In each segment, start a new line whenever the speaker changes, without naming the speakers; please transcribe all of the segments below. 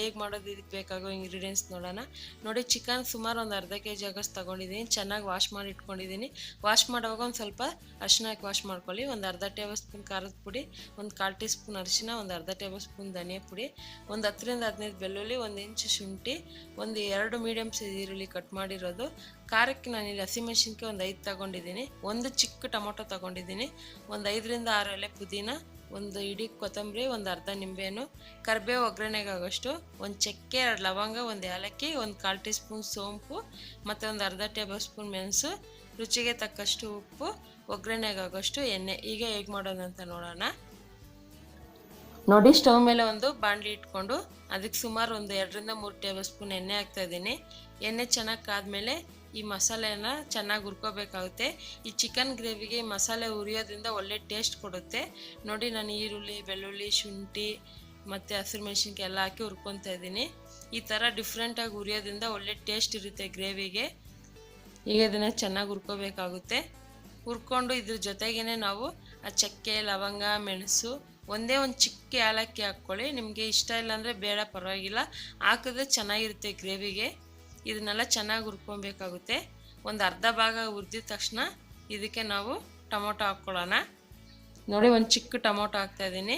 ಹೇಗೆ ಮಾಡೋದು ಇದಕ್ಕೆ ಬೇಕಾಗೋ ಇಂಗ್ರೀಡಿಯೆಂಟ್ಸ್ ನೋಡೋಣ. ನೋಡಿ ಚಿಕನ್ ಸುಮಾರು ಒಂದು ಅರ್ಧ ಕೆ ಜಿ ಆಗಷ್ಟು ತೊಗೊಂಡಿದ್ದೀನಿ ಚೆನ್ನಾಗಿ ವಾಶ್ ಮಾಡಿ ಇಟ್ಕೊಂಡಿದ್ದೀನಿ ವಾಶ್ ಮಾಡುವಾಗ ಒಂದು ಸ್ವಲ್ಪ ಅರಿಶಿನ ಹಾಕಿ ವಾಶ್ ಮಾಡ್ಕೊಳ್ಳಿ. ಒಂದು ಅರ್ಧ ಟೇಬಲ್ ಸ್ಪೂನ್ ಖಾರದ ಪುಡಿ, ಒಂದು ಕಾಲು ಟೀ ಸ್ಪೂನ್ ಅರಿಶಿನ ಒಂದು ಅರ್ಧ ಟೇಬಲ್ ಸ್ಪೂನ್ ಧನಿಯಾ ಪುಡಿ, ಒಂದು ಹತ್ತರಿಂದ ಹದಿನೈದು ಬೆಳ್ಳುಳ್ಳಿ, ಒಂದು ಇಂಚು ಶುಂಠಿ, ಒಂದು ಎರಡು ಮೀಡಿಯಮ್ ಸೈಜ್ ಈರುಳ್ಳಿ ಕಟ್ ಮಾಡಿರೋದು. ಖಾರಕ್ಕೆ ನಾನಿಲ್ಲಿ ಹಸಿಮೆಣಸಿನ್ಕಾಯಿ ಒಂದು ಐದು ತಗೊಂಡಿದ್ದೀನಿ ಒಂದು ಚಿಕ್ಕ ಟೊಮೊಟೊ ತಗೊಂಡಿದ್ದೀನಿ ಒಂದು ಐದರಿಂದ ಆರು ಎಲೆ ಪುದೀನ ಒಂದು ಇಡೀ ಕೊತ್ತಂಬರಿ, ಒಂದು ಅರ್ಧ ನಿಂಬೆಹಣ್ಣು ಕರಿಬೇವು ಒಗ್ಗರಣೆಗೆ ಆಗೋಷ್ಟು ಒಂದು ಚಕ್ಕೆ, ಎರಡು ಲವಂಗ, ಒಂದು ಏಲಕ್ಕಿ, ಒಂದು ಕಾಲು ಟೀ ಸ್ಪೂನ್ ಸೋಂಪು, ಮತ್ತು ಒಂದು ಅರ್ಧ ಟೇಬಲ್ ಸ್ಪೂನ್ ಮೆಣಸು, ರುಚಿಗೆ ತಕ್ಕಷ್ಟು ಉಪ್ಪು ಒಗ್ಗರಣೆಗೆ ಆಗೋಷ್ಟು ಎಣ್ಣೆ. ಈಗ ಹೇಗೆ ಮಾಡೋದಂತ ನೋಡೋಣ. ನೋಡಿ, ಸ್ಟವ್ ಮೇಲೆ ಒಂದು ಬಾಣಲಿ ಇಟ್ಕೊಂಡು, ಅದಕ್ಕೆ ಸುಮಾರು ಒಂದು ಎರಡರಿಂದ ಮೂರು ಟೇಬಲ್ ಸ್ಪೂನ್ ಎಣ್ಣೆ ಹಾಕ್ತಾ ಇದ್ದೀನಿ. ಎಣ್ಣೆ ಚೆನ್ನಾಗಿ ಕಾದ್ಮೇಲೆ ಈ ಮಸಾಲೆನ ಚೆನ್ನಾಗಿ ಹುರ್ಕೋಬೇಕಾಗುತ್ತೆ. ಈ ಚಿಕನ್ ಗ್ರೇವಿಗೆ ಈ ಮಸಾಲೆ ಹುರಿಯೋದ್ರಿಂದ ಒಳ್ಳೆ ಟೇಸ್ಟ್ ಕೊಡುತ್ತೆ. ನೋಡಿ ನಾನು ಈರುಳ್ಳಿ, ಬೆಳ್ಳುಳ್ಳಿ, ಶುಂಠಿ ಮತ್ತು ಹಸಿರು ಮೆಣಸಿನ್ಕಾಯಿ ಎಲ್ಲ ಹಾಕಿ ಹುರ್ಕೊತಾ ಇದ್ದೀನಿ. ಈ ಥರ ಡಿಫ್ರೆಂಟಾಗಿ ಹುರಿಯೋದ್ರಿಂದ ಒಳ್ಳೆ ಟೇಸ್ಟ್ ಇರುತ್ತೆ ಗ್ರೇವಿಗೆ ಈಗ ಇದನ್ನು ಚೆನ್ನಾಗಿ ಹುರ್ಕೋಬೇಕಾಗುತ್ತೆ. ಹುರ್ಕೊಂಡು ಇದ್ರ ಜೊತೆಗೇ ನಾವು ಆ ಚಕ್ಕೆ, ಲವಂಗ, ಮೆಣಸು ಒಂದೇ ಒಂದು ಚಿಕ್ಕ ಏಲಕ್ಕಿ ಹಾಕ್ಕೊಳ್ಳಿ. ನಿಮಗೆ ಇಷ್ಟ ಇಲ್ಲ ಅಂದರೆ ಬೇಡ ಪರವಾಗಿಲ್ಲ. ಹಾಕಿದ್ರೆ ಚೆನ್ನಾಗಿರುತ್ತೆ ಗ್ರೇವಿಗೆ ಇದನ್ನೆಲ್ಲ ಚೆನ್ನಾಗಿ ಹುರ್ಕೊಬೇಕಾಗುತ್ತೆ ಒಂದು ಅರ್ಧ ಭಾಗ ಹುರಿದಿದ ತಕ್ಷಣ ಇದಕ್ಕೆ ನಾವು ಟೊಮೊಟೊ ಹಾಕ್ಕೊಳ್ಳೋಣ. ನೋಡಿ, ಒಂದು ಚಿಕ್ಕ ಟೊಮೊಟೊ ಹಾಕ್ತಾಯಿದ್ದೀನಿ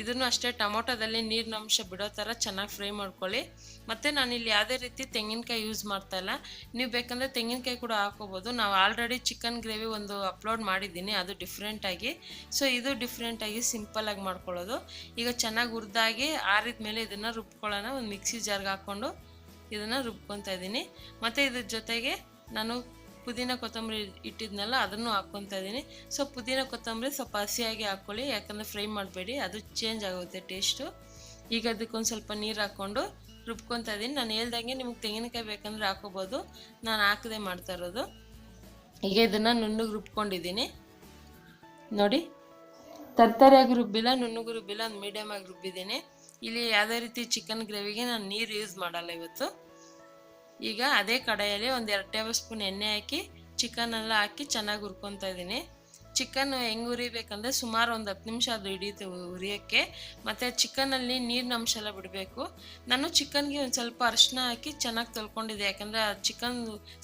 ಇದನ್ನು ಅಷ್ಟೇ ಟೊಮೊಟೊದಲ್ಲಿ ನೀರಿನ ಅಂಶ ಬಿಡೋ ಥರ ಚೆನ್ನಾಗಿ ಫ್ರೈ ಮಾಡ್ಕೊಳ್ಳಿ. ಮತ್ತು ನಾನಿಲ್ಲಿ ಯಾವುದೇ ರೀತಿ ತೆಂಗಿನಕಾಯಿ ಯೂಸ್ ಮಾಡ್ತಾ ಇಲ್ಲ. ನೀವು ಬೇಕಂದರೆ ತೆಂಗಿನಕಾಯಿ ಕೂಡ ಹಾಕೋಬೋದು ನಾವು ಆಲ್ರೆಡಿ ಚಿಕನ್ ಗ್ರೇವಿ ಒಂದು ಅಪ್ಲೋಡ್ ಮಾಡಿದ್ದೀನಿ. ಅದು ಡಿಫ್ರೆಂಟಾಗಿ ಸೊ ಇದು ಡಿಫ್ರೆಂಟಾಗಿ ಸಿಂಪಲಾಗಿ ಮಾಡ್ಕೊಳ್ಳೋದು. ಈಗ ಚೆನ್ನಾಗಿ ಹುರಿದಾಗಿ ಆರಿದ ಮೇಲೆ ಇದನ್ನು ರುಬ್ಕೊಳ್ಳೋಣ. ಒಂದು ಮಿಕ್ಸಿ ಜಾರ್ಗೆ ಹಾಕ್ಕೊಂಡು ಇದನ್ನು ರುಬ್ಕೊತಾ ಇದ್ದೀನಿ. ಮತ್ತು ಇದ್ರ ಜೊತೆಗೆ ನಾನು ಪುದೀನ ಕೊತ್ತಂಬರಿ ಇಟ್ಟಿದ್ನಲ್ಲ, ಅದನ್ನು ಹಾಕ್ಕೊತಾ ಇದ್ದೀನಿ. ಸೊ ಪುದೀನ ಕೊತ್ತಂಬರಿ ಸ್ವಲ್ಪ ಹಸಿಯಾಗಿ ಹಾಕ್ಕೊಳ್ಳಿ ಯಾಕಂದರೆ ಫ್ರೈ ಮಾಡಬೇಡಿ, ಅದು ಚೇಂಜ್ ಆಗುತ್ತೆ ಟೇಸ್ಟು ಈಗ ಅದಕ್ಕೊಂದು ಸ್ವಲ್ಪ ನೀರು ಹಾಕ್ಕೊಂಡು ರುಬ್ಕೊತಾ ಇದ್ದೀನಿ. ನಾನು ಹೇಳ್ದಂಗೆ ನಿಮ್ಗೆ ತೆಂಗಿನಕಾಯಿ ಬೇಕಂದರೆ ಹಾಕೋಬೋದು. ನಾನು ಹಾಕದೆ ಮಾಡ್ತಾ ಇರೋದು. ಈಗ ಇದನ್ನು ನುಣ್ಣಗೆ ರುಬ್ಕೊಂಡಿದ್ದೀನಿ. ನೋಡಿ, ತರ್ತರಿಯಾಗಿ ರುಬ್ಬಿಲ್ಲ, ನುಣ್ಣಗೆ ರುಬ್ಬಿಲ್ಲ ಮೀಡಿಯಮ್ ಆಗಿ ರುಬ್ಬಿದ್ದೀನಿ. ಇಲ್ಲಿ ಯಾವುದೇ ರೀತಿ ಚಿಕನ್ ಗ್ರೇವಿಗೆ ನಾನು ನೀರು ಯೂಸ್ ಮಾಡಲ್ಲ ಇವತ್ತು. ಈಗ ಅದೇ ಕಡೆಯಲ್ಲಿ ಒಂದು ಎರಡು ಟೇಬಲ್ ಸ್ಪೂನ್ ಎಣ್ಣೆ ಹಾಕಿ ಚಿಕನ್ ಎಲ್ಲ ಹಾಕಿ ಚೆನ್ನಾಗಿ ಹುರ್ಕೊತಾ ಇದ್ದೀನಿ. ಚಿಕನ್ ಹೆಂಗೆ ಹುರಿಬೇಕಂದ್ರೆ ಸುಮಾರು ಒಂದು ಹತ್ತು ನಿಮಿಷ ಅದು ಹಿಡಿಯುತ್ತೆ ಹುರಿಯೋಕ್ಕೆ. ಮತ್ತು ಚಿಕನಲ್ಲಿ ನೀರಿನ ಅಂಶ ಎಲ್ಲ ಬಿಡಬೇಕು. ನಾನು ಚಿಕನ್ಗೆ ಒಂದು ಸ್ವಲ್ಪ ಅರಿಶಿನ ಹಾಕಿ ಚೆನ್ನಾಗಿ ತೊಳ್ಕೊಂಡಿದ್ದೆ. ಯಾಕಂದರೆ ಆ ಚಿಕನ್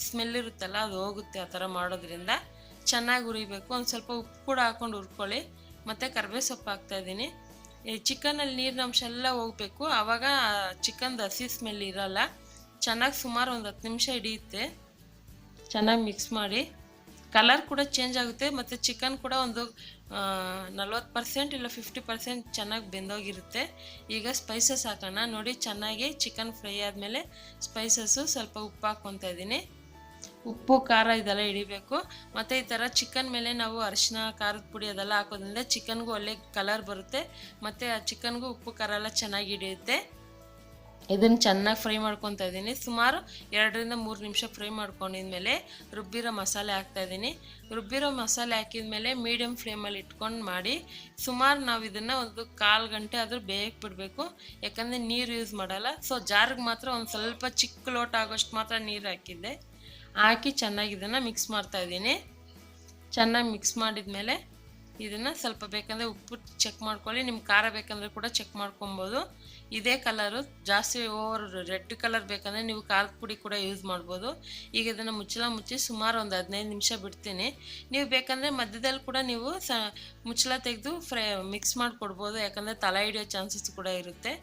ಸ್ಮೆಲ್ ಇರುತ್ತಲ್ಲ, ಅದು ಹೋಗುತ್ತೆ ಆ ಥರ ಮಾಡೋದ್ರಿಂದ. ಚೆನ್ನಾಗಿ ಹುರಿಬೇಕು. ಒಂದು ಸ್ವಲ್ಪ ಉಪ್ಪು ಕೂಡ ಹಾಕ್ಕೊಂಡು ಹುರ್ಕೊಳ್ಳಿ. ಮತ್ತು ಕರ್ಬೇವು ಸೊಪ್ಪು ಹಾಕ್ತಾಯಿದ್ದೀನಿ ಚಿಕನಲ್ಲಿ ನೀರಿನಂಶ ಎಲ್ಲ ಹೋಗಬೇಕು. ಆವಾಗ ಚಿಕನ್ದು ಹಸಿ ಸ್ಮೆಲ್ ಇರಲ್ಲ. ಚೆನ್ನಾಗಿ ಸುಮಾರು ಒಂದು ಹತ್ತು ನಿಮಿಷ ಹಿಡಿಯುತ್ತೆ. ಚೆನ್ನಾಗಿ ಮಿಕ್ಸ್ ಮಾಡಿ. ಕಲರ್ ಕೂಡ ಚೇಂಜ್ ಆಗುತ್ತೆ. ಮತ್ತು ಚಿಕನ್ ಕೂಡ ಒಂದು ನಲ್ವತ್ತು ಪರ್ಸೆಂಟ್ ಇಲ್ಲ ಫಿಫ್ಟಿ ಪರ್ಸೆಂಟ್ ಚೆನ್ನಾಗಿ ಬೆಂದೋಗಿರುತ್ತೆ. ಈಗ ಸ್ಪೈಸಸ್ ಹಾಕೋಣ. ನೋಡಿ ಚೆನ್ನಾಗಿ ಚಿಕನ್ ಫ್ರೈ ಆದಮೇಲೆ ಸ್ಪೈಸಸ್ಸು ಸ್ವಲ್ಪ ಉಪ್ಪು ಹಾಕ್ಕೊತಾ ಇದ್ದೀನಿ. ಉಪ್ಪು, ಖಾರ ಇದೆಲ್ಲ ಹಿಡಿಬೇಕು. ಮತ್ತು ಈ ಥರ ಚಿಕನ್ ಮೇಲೆ ನಾವು ಅರಿಶಿನ ಖಾರದ ಪುಡಿ ಅದೆಲ್ಲ ಹಾಕೋದ್ರಿಂದ ಚಿಕನ್ಗೂ ಒಳ್ಳೆ ಕಲರ್ ಬರುತ್ತೆ. ಮತ್ತು ಆ ಚಿಕನ್ಗೂ ಉಪ್ಪು, ಖಾರ ಎಲ್ಲ ಚೆನ್ನಾಗಿ ಹಿಡಿಯುತ್ತೆ. ಇದನ್ನು ಚೆನ್ನಾಗಿ ಫ್ರೈ ಮಾಡ್ಕೊತಾ ಇದ್ದೀನಿ. ಸುಮಾರು ಎರಡರಿಂದ ಮೂರು ನಿಮಿಷ ಫ್ರೈ ಮಾಡ್ಕೊಂಡಿದ್ಮೇಲೆ ರುಬ್ಬಿರೋ ಮಸಾಲೆ ಹಾಕ್ತಾಯಿದ್ದೀನಿ ರುಬ್ಬಿರೋ ಮಸಾಲೆ ಹಾಕಿದ್ಮೇಲೆ ಮೀಡಿಯಮ್ ಫ್ಲೇಮಲ್ಲಿ ಇಟ್ಕೊಂಡು ಮಾಡಿ, ಸುಮಾರು ನಾವು ಇದನ್ನು ಒಂದು ಕಾಲು ಗಂಟೆ ಆದರೂ ಬೇಯಕ್ಕೆ ಬಿಡಬೇಕು. ಯಾಕಂದರೆ ನೀರು ಯೂಸ್ ಮಾಡಲ್ಲ. ಸೊ ಜಾರಿಗೆ ಮಾತ್ರ ಒಂದು ಸ್ವಲ್ಪ ಚಿಕ್ಕ ಲೋಟ ಆಗೋಷ್ಟು ಮಾತ್ರ ನೀರು ಹಾಕಿದ್ದೆ. ಹಾಕಿ ಚೆನ್ನಾಗಿ ಇದನ್ನು ಮಿಕ್ಸ್ ಮಾಡ್ತಾ ಇದ್ದೀನಿ. ಚೆನ್ನಾಗಿ ಮಿಕ್ಸ್ ಮಾಡಿದ ಮೇಲೆ ಇದನ್ನು ಸ್ವಲ್ಪ ಬೇಕಂದರೆ ಉಪ್ಪು ಚೆಕ್ ಮಾಡ್ಕೊಳ್ಳಿ. ನಿಮ್ಗೆ ಖಾರ ಬೇಕಂದರೆ ಕೂಡ ಚೆಕ್ ಮಾಡ್ಕೊಬೋದು. ಇದೇ ಕಲರು ಜಾಸ್ತಿ ಓವರ್ ರೆಡ್ ಕಲರ್ ಬೇಕಂದರೆ ನೀವು ಖಾರದ ಪುಡಿ ಕೂಡ ಯೂಸ್ ಮಾಡ್ಬೋದು. ಈಗ ಇದನ್ನು ಮುಚ್ಚಳ ಮುಚ್ಚಿ ಸುಮಾರು ಒಂದು ಹದಿನೈದು ನಿಮಿಷ ಬಿಡ್ತೀನಿ. ನೀವು ಬೇಕಂದರೆ ಮಧ್ಯದಲ್ಲಿ ಕೂಡ ನೀವು ಸ ಮುಚ್ಚಳ ತೆಗೆದು ಫ್ರೈ ಮಿಕ್ಸ್ ಮಾಡಿಕೊಡ್ಬೋದು, ಯಾಕಂದರೆ ತಲೆ ಹಿಡಿಯೋ ಚಾನ್ಸಸ್ ಕೂಡ ಇರುತ್ತೆ.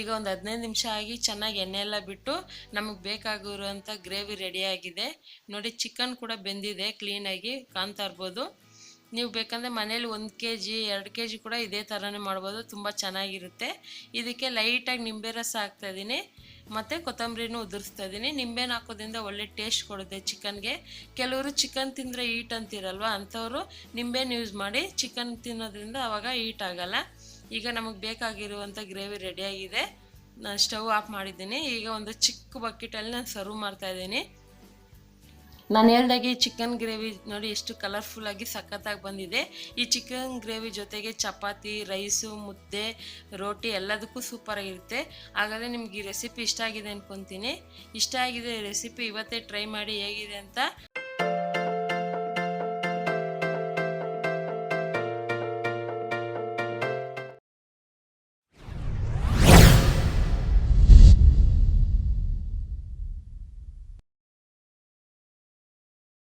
ಈಗ ಒಂದು ಹದಿನೈದು ನಿಮಿಷ ಆಗಿ ಚೆನ್ನಾಗಿ ಎಣ್ಣೆ ಬಿಟ್ಟು ನಮಗೆ ಬೇಕಾಗಿರುವಂಥ ಗ್ರೇವಿ ರೆಡಿಯಾಗಿದೆ ನೋಡಿ ಚಿಕನ್ ಕೂಡ ಬೆಂದಿದೆ ಕ್ಲೀನಾಗಿ ಕಾಣ್ತಾ ಇರ್ಬೋದು. ನೀವು ಬೇಕಂದರೆ ಮನೇಲಿ ಒಂದು ಕೆ ಜಿ ಎರಡು ಕೆ ಜಿ ಕೂಡ ಇದೇ ಥರನೇ ಮಾಡ್ಬೋದು. ತುಂಬ ಚೆನ್ನಾಗಿರುತ್ತೆ. ಇದಕ್ಕೆ ಲೈಟಾಗಿ ನಿಂಬೆ ರಸ ಹಾಕ್ತಾಯಿದ್ದೀನಿ ಮತ್ತು ಕೊತ್ತಂಬರಿನೂ ಉದುರಿಸ್ತಾ ಇದ್ದೀನಿ. ನಿಂಬೆನ ಹಾಕೋದ್ರಿಂದ ಒಳ್ಳೆ ಟೇಸ್ಟ್ ಕೊಡುತ್ತೆ ಚಿಕನ್ಗೆ. ಕೆಲವರು ಚಿಕನ್ ತಿಂದರೆ ಈಟ್ ಅಂತಿರಲ್ವ? ಅಂಥವರು ನಿಂಬೆನ ಯೂಸ್ ಮಾಡಿ ಚಿಕನ್ ತಿನ್ನೋದ್ರಿಂದ ಆವಾಗ ಈಟ್ ಆಗಲ್ಲ. ಈಗ ನಮಗೆ ಬೇಕಾಗಿರುವಂಥ ಗ್ರೇವಿ ರೆಡಿಯಾಗಿದೆ ನಾನು ಸ್ಟವ್ ಆಫ್ ಮಾಡಿದ್ದೀನಿ. ಈಗ ಒಂದು ಚಿಕ್ಕ ಬಕೆಟಲ್ಲಿ ನಾನು ಸರ್ವ್ ಮಾಡ್ತಾಯಿದ್ದೀನಿ ನಾನು ಹೇಳ್ದಾಗೆ ಚಿಕನ್ ಗ್ರೇವಿ ನೋಡಿ ಎಷ್ಟು ಕಲರ್ಫುಲ್ಲಾಗಿ ಸಖತ್ತಾಗಿ ಬಂದಿದೆ. ಈ ಚಿಕನ್ ಗ್ರೇವಿ ಜೊತೆಗೆ ಚಪಾತಿ ರೈಸು ಮುದ್ದೆ, ರೋಟಿ ಎಲ್ಲದಕ್ಕೂ ಸೂಪರಾಗಿರುತ್ತೆ ಹಾಗಾದರೆ ನಿಮ್ಗೆ ಈ ರೆಸಿಪಿ ಇಷ್ಟ ಆಗಿದೆ ಅನ್ಕೊತೀನಿ. ಇಷ್ಟ ಆಗಿದೆ ರೆಸಿಪಿ ಇವತ್ತೇ ಟ್ರೈ ಮಾಡಿ ಹೇಗಿದೆ ಅಂತ